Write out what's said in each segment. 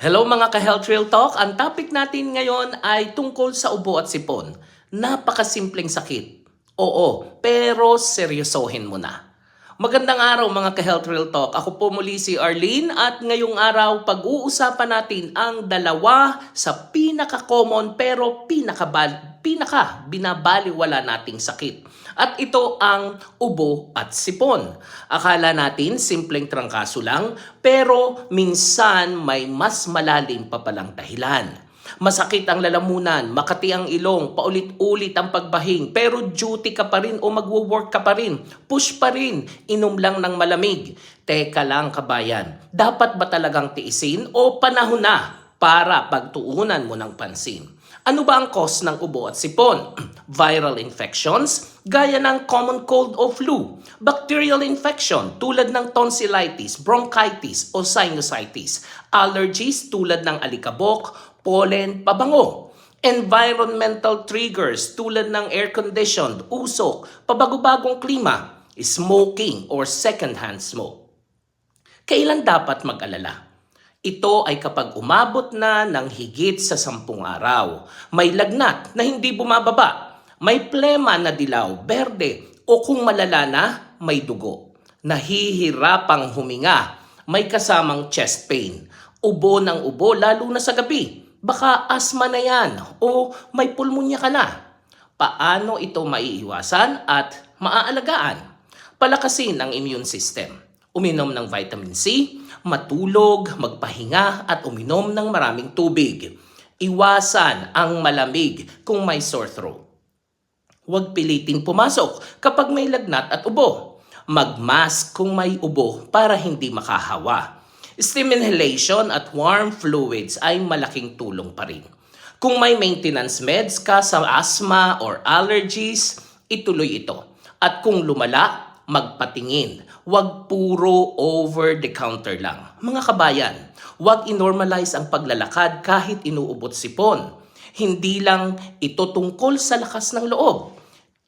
Hello mga ka-Health Real Talk. Ang topic natin ngayon ay tungkol sa ubo at sipon. Napakasimpleng sakit. Oo, pero seryosohin mo na. Magandang araw mga ka-Health Real Talk. Ako po muli si Arlene at ngayong araw pag-uusapan natin ang dalawa sa pinaka-common pero pinaka, pinaka binabaliwala nating sakit. At ito ang ubo at sipon. Akala natin simpleng trangkaso lang pero minsan may mas malalim pa palang dahilan. Masakit ang lalamunan, makati ang ilong, paulit-ulit ang pagbahing, pero duty ka pa rin o magwo-work ka pa rin, push pa rin, inom lang ng malamig. Teka lang kabayan, dapat ba talagang tiisin o panahon na para pagtuunan mo ng pansin? Ano ba ang cause ng ubo at sipon? Viral infections, gaya ng common cold o flu. Bacterial infection tulad ng tonsillitis, bronchitis o sinusitis. Allergies tulad ng alikabok, pollen, pabango. Environmental triggers tulad ng air-conditioned, usok, pabagubagong klima, smoking or second-hand smoke. Kailan dapat mag-alala? Ito ay kapag umabot na ng higit sa sampung araw, may lagnat na hindi bumababa, may plema na dilaw, berde, o kung malala na, may dugo. Nahihirapang huminga, may kasamang chest pain, ubo ng ubo lalo na sa gabi. Baka asma na yan o may pulmonya ka na. Paano ito maiiwasan at maaalagaan? Palakasin ang immune system. Uminom ng vitamin C, matulog, magpahinga at uminom ng maraming tubig. Iwasan ang malamig kung may sore throat. Huwag piliting pumasok kapag may lagnat at ubo. Mag-mask kung may ubo para hindi makahawa. Steam inhalation at warm fluids ay malaking tulong pa rin. Kung may maintenance meds ka sa asthma or allergies, ituloy ito. At kung lumala, magpatingin. Huwag puro over-the-counter lang. Mga kabayan, huwag inormalize ang paglalakad kahit inuubot sipon. Hindi lang ito tungkol sa lakas ng loob,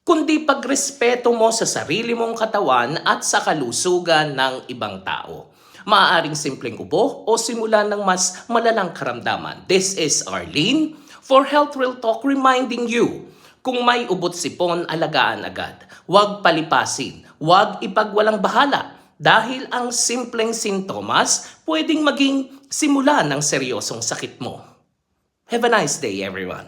kundi pagrespeto mo sa sarili mong katawan at sa kalusugan ng ibang tao. Maaaring simpleng ubo o simulan ng mas malalang karamdaman. This is Arlene for Health Real Talk reminding you, kung may ubot sipon, alagaan agad. Huwag palipasin, huwag ipagwalang bahala dahil ang simpleng sintomas pwedeng maging simula ng seryosong sakit mo. Have a nice day everyone.